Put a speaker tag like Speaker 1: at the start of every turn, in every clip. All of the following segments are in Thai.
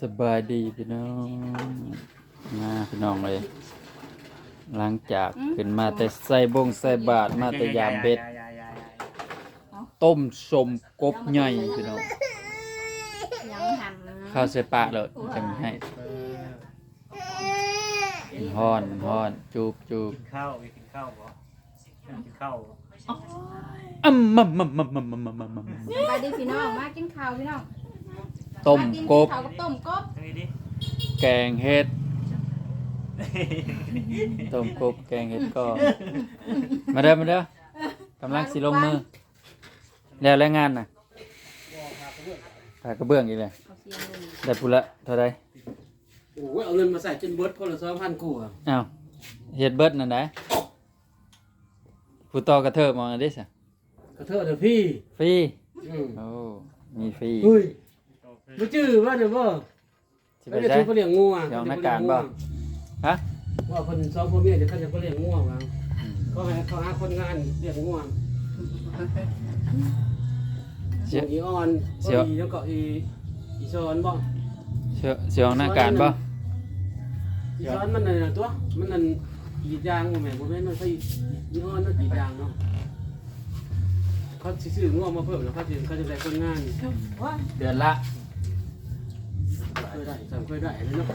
Speaker 1: สบายดีพี่น้องมาพี่น้องเลย หลังจากขึ้นมาแต่ใส่บงใส่บาทมาแต่ยามเบ็ด ต้มสมกบใหญ่พี่น้องข้าวใส่ปากเลยจังให้มันฮ้อนห้อน จูบจูบ
Speaker 2: กินข้าวกินข้าวบ่กินข้าว
Speaker 1: อ้ำมัมมัมมัมมัมมัมมัมมัมสบา
Speaker 3: ยดีพี่น้องมากินข้าวพี่น้อง
Speaker 1: ต้มกบ
Speaker 3: ข้าวกับต้มกบ
Speaker 2: นี่ดิ
Speaker 1: แกงเห็ด ต้มกบ แกงเห็ดก็ มาเด้อมาเด้อกำลังสิลงมือ แล้วแรงงานน่ะผ่ากระเบื้องอีกเลย
Speaker 3: เอาเสียงลง
Speaker 1: ได้ปุละเท่าไร
Speaker 4: โอ้ยเอาเงินมาใส่จนเบิดคนละสองพันกูอะ
Speaker 1: อ้าวเฮ็ดเบิดนั่นได้ผู้ต่อกระเทิบมองอันนี้สิ
Speaker 4: กระเทอะเถอะพี่
Speaker 1: ฟรี
Speaker 4: อืม
Speaker 1: โอ้มีฟรี
Speaker 4: เฮ้ย บ่จื้อว่าเด้อบ่
Speaker 1: สิไป
Speaker 4: เขาจะ
Speaker 1: ได้
Speaker 4: ถือเขาเลี้ยงงัว
Speaker 1: เดี๋ยวนักการบ่ฮะ
Speaker 4: ว่าเพิ่นสองพ่อเมียจะเขาจะเขาเลี้ยงงัวว่า
Speaker 1: อืม
Speaker 4: เขาให้เขาหาคนงานเลี้ยงงัว
Speaker 1: เสีย
Speaker 4: อีออน
Speaker 1: เสียว
Speaker 4: อีแล้วก็อีอีชอนบ่
Speaker 1: เสียเสียงหน้าการบ่
Speaker 4: อีชอนมันนั่นน่ะตัว มันนั่นกรีดยางบ่แม่นบ่แม่นมันใช่อีออนมันกรีดยางเนาะเขาสิซื้องัวมาเพิ่มแล้วเขาสิเขาจะได้คนงาน
Speaker 1: เดือนละ
Speaker 4: เคยได้จำเคยได้เลยเนาะ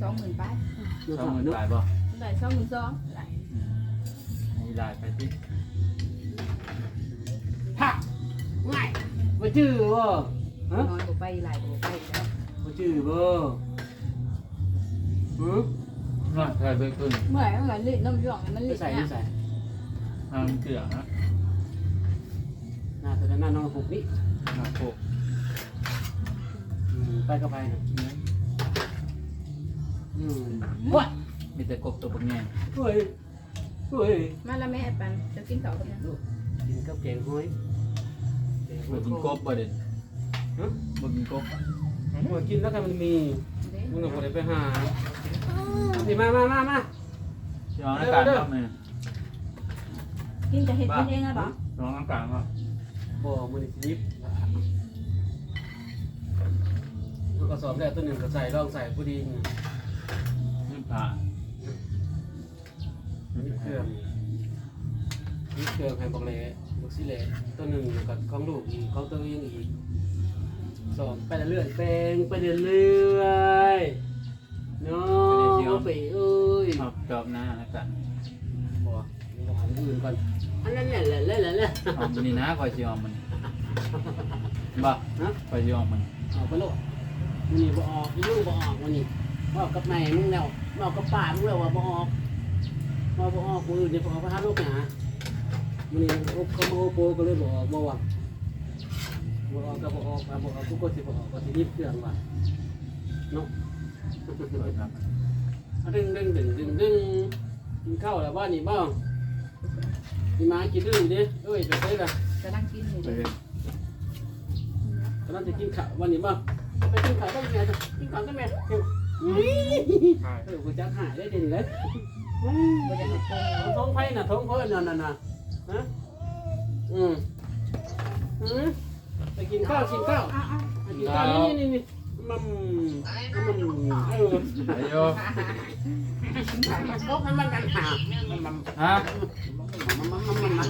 Speaker 3: สองหมื่นไป
Speaker 1: สองหมื่นบาทบ่
Speaker 3: ได้สองหมื่นสองได้
Speaker 1: ให้ลายไปที่
Speaker 4: ผักง่ายบ่จื้อบ่ฮะ
Speaker 3: น้อยกว่าไปหลายกว่าไปแล้ว
Speaker 4: บ่จื้อบ่หือ
Speaker 1: น่าใส่เบิ่งขึ้น
Speaker 3: เมื่อไหร่เมื่อไหร่ลิ้นน้ำหย่องมัน
Speaker 4: ไป
Speaker 3: ลิ้น
Speaker 4: ใส่
Speaker 3: เนี่
Speaker 4: นี่
Speaker 3: ย
Speaker 4: ใส่
Speaker 1: ทางเกลือนะ
Speaker 4: หน้าตัวนั้นหน้าน้องผูกนี่
Speaker 1: หน้าโคก
Speaker 4: อืมไปก็ไปนะอืม
Speaker 1: ว้ามีแต่กบตัวบักแง่
Speaker 4: เฮ้ยเฮ้ย
Speaker 3: มาแล้วแม่ปันจะกินข้าวกันยัง
Speaker 4: กินกับแกงห้อยแกงห้
Speaker 1: บ่
Speaker 4: อย
Speaker 1: กินกบบ่เด่น
Speaker 4: ฮะ
Speaker 1: บ่กินกบ
Speaker 4: บ่กินแล้วกันมันมี
Speaker 3: เด้
Speaker 4: มึงก็บ่ได้ไปหาสิมามามามา
Speaker 1: เสียงหน้าการบ่แม่
Speaker 3: กินจะเห็ดกินเองอะเหรอ
Speaker 1: เสียงหน้าการบ่
Speaker 4: บ่มื้อนี้สิหยิบ มันก็สอบแล้วตัวหนึ่งก็ใส่ลองใส่ผู้ดีนี่
Speaker 1: นี่ผ่า
Speaker 4: นี่เครื่องนี่เครื่องให้บักเล่บักสิเล่ตัวหนึ่งกับของลูกอีกของตัวเองอีกสอบไปเรื่อยๆแปลงไปเรื่อยๆเนาะไปเอ้ย
Speaker 1: เอาจอบหน้าน้าการ
Speaker 4: บ่บ่หาอื่นก่อนอันนั้นแหละแหละแหละแหละ
Speaker 1: เอมนนี่นะคอยสิเอามันบ่
Speaker 4: ฮะ
Speaker 1: คอยสิเอามัน
Speaker 4: เอาไปโลด มันนี่บ่ออกอีลูกบ่ออกวันนี้บอกกับแม่มึงแล้วบอกกับป้ามึงแล้วว่าบ่ออกว่าบ่ออกมือเดี๋ยวบ่ออกไปหาลูกหามันนี่โอ้เขามาโอโปก็เลยบ่ออกบ่ว่าบ่ออกก็บ่ออกอะบ่ออกกูก็สิบ่ออกก็สิรีบเครื่องว่าเนาะ
Speaker 1: คอยครับ
Speaker 4: ดึงดึงดึงดึงดึงกินข้าวแล้วบ้านนี่บ้างนี่มากินดึงดิเอ้ยไปเต้ละ
Speaker 3: จะนั่งกินอยู่
Speaker 1: ไป
Speaker 3: เด้
Speaker 1: เลย
Speaker 4: ตอนนั้นจะกินข้าววันนี้บ้าง ไปกินข้าวได้ยังไงจ๊ะกินข้าวได้ไหมเฮ้ยเออกูจะหายได้เด่นเลย
Speaker 3: บ่จะเห็ดโกง
Speaker 4: ท้องไผ่น่ะท้องเพิ่นน่ะน่ะน่ะฮะอืมอืมไปกินข้าวกินข้า
Speaker 3: ว
Speaker 4: ไปกินข้าวนี่นี่นี่มัมมัมเออ
Speaker 1: ไปโย
Speaker 4: มันก็ให้มันกันหามันมัน
Speaker 1: ฮะ
Speaker 4: มันมันมันมั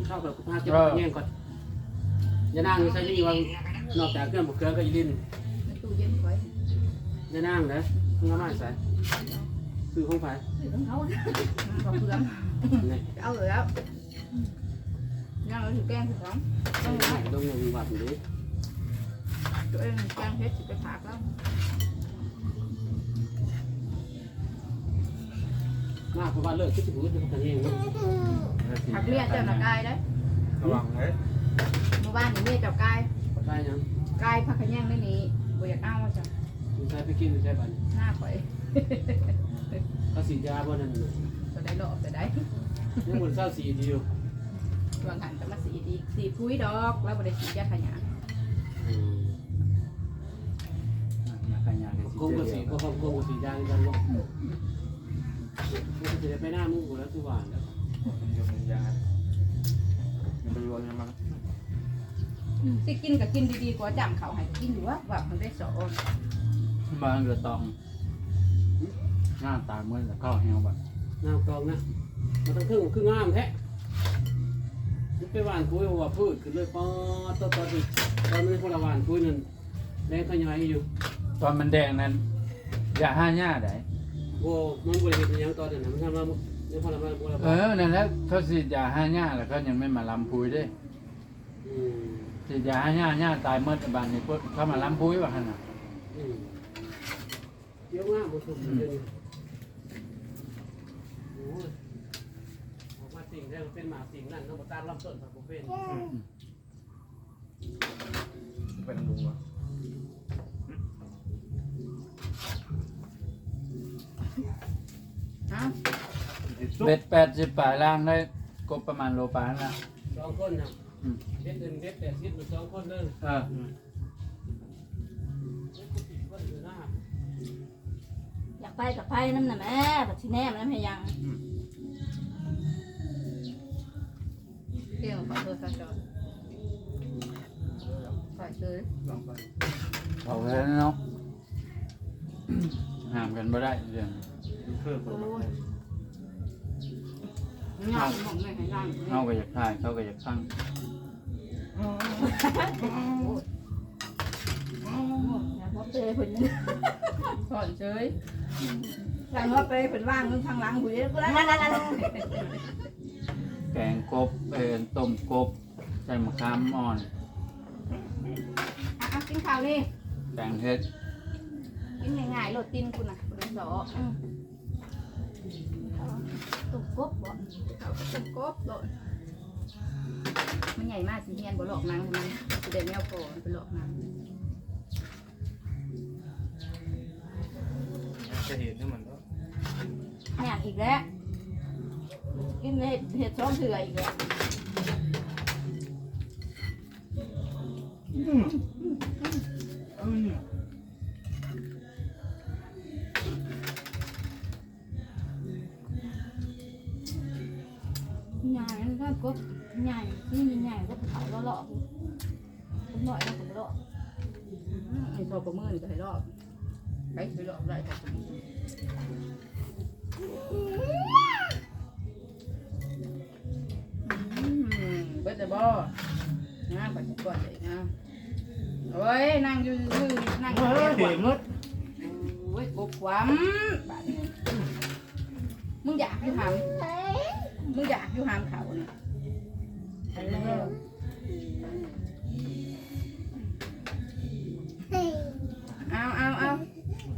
Speaker 4: นข้าวแบบพาเก็บแง่งก่อนอ ย่านั่งใส่นี่วางนอกจากเครื่องบุกเครื่องก็ยิน
Speaker 3: ๆในตู้เย็นไว้
Speaker 4: อย่านั่งเลยมึงเอามาใส่ซื้อของไผ่
Speaker 3: ถือของเขาบอกเพื่อน
Speaker 4: นี่
Speaker 3: เอาเลยแล้วย่างแล้วถือแกงถือของต้องไว้
Speaker 4: ต้องมีวัดดิ
Speaker 3: ตัวเองแกงเพชรสิไปผักแล้ว
Speaker 4: มากเพราะว่าเลิกคิดถึงเรื่องกันเอง
Speaker 3: ผักเมียเจ้าหน้ากายได้
Speaker 2: ระวังเลย
Speaker 3: เมื่อวานนี่เมียเจ้ากาย
Speaker 4: ได้ยัง
Speaker 3: กายผักขะแยงไม่นี้บ่อยากเอาจ้ะ
Speaker 4: มึงใช้ไปกินหรือใช้บัน
Speaker 3: หน้าข่อย
Speaker 4: ก็สียาบ่นั่น
Speaker 3: จะได้รอบจะได้
Speaker 4: ยังบนเศร้าสีเดียว
Speaker 3: วางหันจะมาสีดีสีพุ้ยดอกแล้วบ่ได้สียาขยะ
Speaker 1: อยากกันอยากกัน
Speaker 4: กุ้งกับสีก็คงกุ้งกับสียางกันบ่มึงจะได้ไปหน้ามึงกูแล้วคือหวานแล้ว
Speaker 2: มันจะเป็นยามันเป็นรวนยังมั้ง
Speaker 4: ม
Speaker 3: สิกินก็กินดีๆกว่าจ้างเขาให้กินอยู่ว่าว่ามันได้สอน
Speaker 1: บ้านก็ต้องหน้าตาเหมือนกับข้าวแห้งแบบ
Speaker 4: น้ำกองนะมันต้องครึ่งครึ่งงามแท้มันไปหวานคุยว่าพืชขึ้นเลยปอดตอนตอนนี้ตอนนี้คนละหวานคุยนั่นแรงขยายอยู่
Speaker 1: ตอนมันแดงนั้น อย่าห้าหญ้าได้
Speaker 4: โอ้มันบริเวณยังตอนนั้นนะมันทำมาเนี่ยพอละมาพอละ
Speaker 1: เออนั่นแหละเขาฉีดยาห้าหญ้าแล้วเขายังไม่มาลำพุยเด้
Speaker 4: อืม
Speaker 1: ฉีดยาห้าหญ้าหญ้าตายเมื่อบ้านนี้พวกเขามาลำพุยว่าขนาด
Speaker 4: อืมเยอะมากผู้ชมเดี๋ยวนี้โอ้ยออกมาสิ่งได้มันเป็นหมาสิ่งนั่นต้องมาตามลำต้นผักบุฟเฟ่ต์
Speaker 2: เป็นลุงวะ
Speaker 3: ฮะ
Speaker 1: เบ็ดแปดสิบปลายล่างได้กบประมาณโลปลายนะ
Speaker 4: สองคนนะ
Speaker 1: อืม
Speaker 4: เด็ดหนึ่งเด็ดแปดสิบหรือสองคนเลย
Speaker 1: เออ
Speaker 4: คนอยู่หน้า
Speaker 5: อยากไปกับไปน้ำน่ะแม่ปัดชิแน่มันน้ำให้ยัง
Speaker 3: เที่ยวขอโทษค่ะจอนขอซื้อ
Speaker 2: ลองไป
Speaker 1: เอาแค่นั้นเนาะห้ามกันไม่ได้เรื่อง
Speaker 2: เพิ่มเพิ่ม
Speaker 3: งานของแม่ให้งาน
Speaker 1: เขาก็อยากถ่ายเขาก็อยากฟัง
Speaker 5: อเปย์ผล
Speaker 3: สอนเฉย
Speaker 5: อยากว่าเปย์ผลว่างนึงทางหลังหุยนั่นนั่นนั่น
Speaker 1: แกงกบเอ็นต้มกบใส่มะขามอ่อน
Speaker 3: อะกินข้าวนี่
Speaker 1: แกงเฮ็ด
Speaker 3: กินง่ายๆโหลดตินคุณน่ะคุณสอ
Speaker 5: ตุกกบบ่
Speaker 3: ข้าวกับกบโหลด มันใหญ่มากสิเฮียนบ่หลอกนังมันสิได้แมวโผล่ไปหลอกนัง
Speaker 2: จะเห็นนี่มันก็
Speaker 5: อยากอีกแล้วกินเห็ดเห็ดซ้อมเถื่ออีกแล้ว ใหญ่แล้วก็กบใหญ่นี่ใหญ่ก็เขาเลาะๆผมหน่อยนะผมเลาะ
Speaker 3: ไอ้พอประเมินก็ให้รอบไปไปหลอกได้ค่ะอืมเบิดแต่บ่นะไปก่อนเลยนะโอ้ยนั่งอยู่ซื่อนั่งเรียก
Speaker 2: เห็
Speaker 3: ว่า
Speaker 2: นมด
Speaker 3: โอ้ยกบความมึงอยากอยู่หา มมึงอยากอยู่หามเขาเนี่ยเอาเอาเอา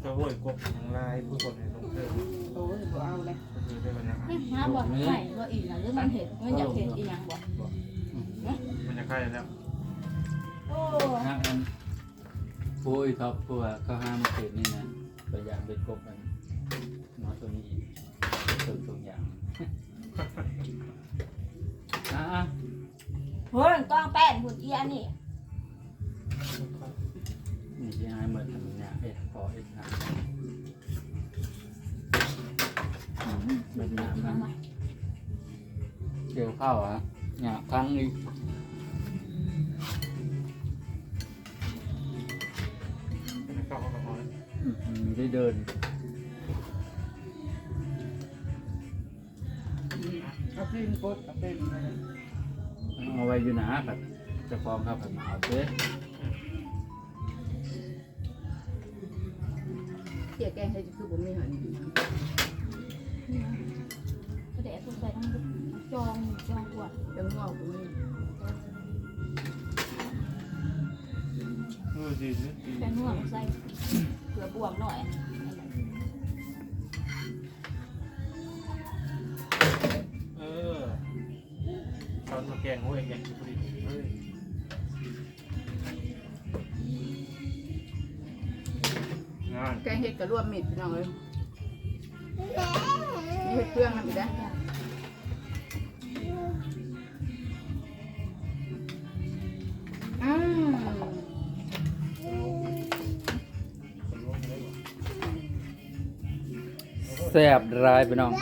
Speaker 2: ก็โวยกบของลายผู้คนในลงเพิ่ม
Speaker 3: โอ้ยบ่เอาเลย
Speaker 2: ก็คือได้มันนะ
Speaker 5: น้ำบ่ใส่บ่อีกนะหรือมันเห็ดมันอยากเห็ดอีหยังบ่
Speaker 2: มันจะใกล้แล้ว
Speaker 5: โอ้
Speaker 1: นะอันผู้อีท็อปผู้ว่าเขาห้ามเขตนี่นะตัวอย่างเป็นกบมันน้อยตัวนี้อีกตัวตัวอย่าง อะ
Speaker 5: โหกล้องแป้นหุ่นอีอันนี้
Speaker 1: นี่ที่ให้เหมือนทำเนี่ยเอ็ดพอเอ็ดนะเป็นหนามนะเกี่ยวข้าวอะเนี่ยครั้งอีก
Speaker 2: เข้าเข้าเข้าเลย
Speaker 1: อืมมีได้เดิน
Speaker 3: เอาพิมพ์กดเอาพิมพ์
Speaker 1: เอาไว้อยู่หนาแบบจะฟ้องครับแบบเอาเด้
Speaker 3: เกี่ยแกงให้คือผมมีหัน
Speaker 5: ก็เดี๋ยวต้องใส่ทั้งจองจองกวด
Speaker 3: จังงอกผมมี
Speaker 2: เออดีดีดี
Speaker 5: แป้งนัวใส่เกลือบวมหน่อย
Speaker 2: แกงโอ้ยแกงสุริเฮ้ยงาน
Speaker 3: แกงเห็ดกับรวมมิดพี่น้องเลยมีเห็ดเครื่องนำอีกนะอืม
Speaker 1: แซ่บร้ายไปน้อง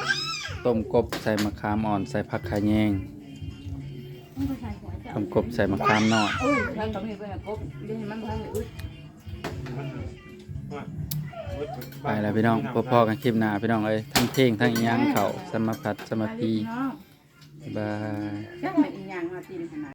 Speaker 1: ต้มกบใส่มะขามอ่อนใส่ผักขะแยง
Speaker 5: ต้องไปใส่หัวจะ
Speaker 1: ทำกบใส่มะขามหน่อย
Speaker 3: เออท่ามีเพื่อนกบเดี๋ยวให้มันพังอึด
Speaker 1: ไปแล้วพี่น้องพ่อๆกันคลิปหน้าพี่น้องเอ้ยทั้งเพ่งทั้งอิหยังเขาสมพัดสมพี
Speaker 3: น้อง
Speaker 1: บ๊ายบาย
Speaker 3: จักมันอีหยังมาตีนขนาด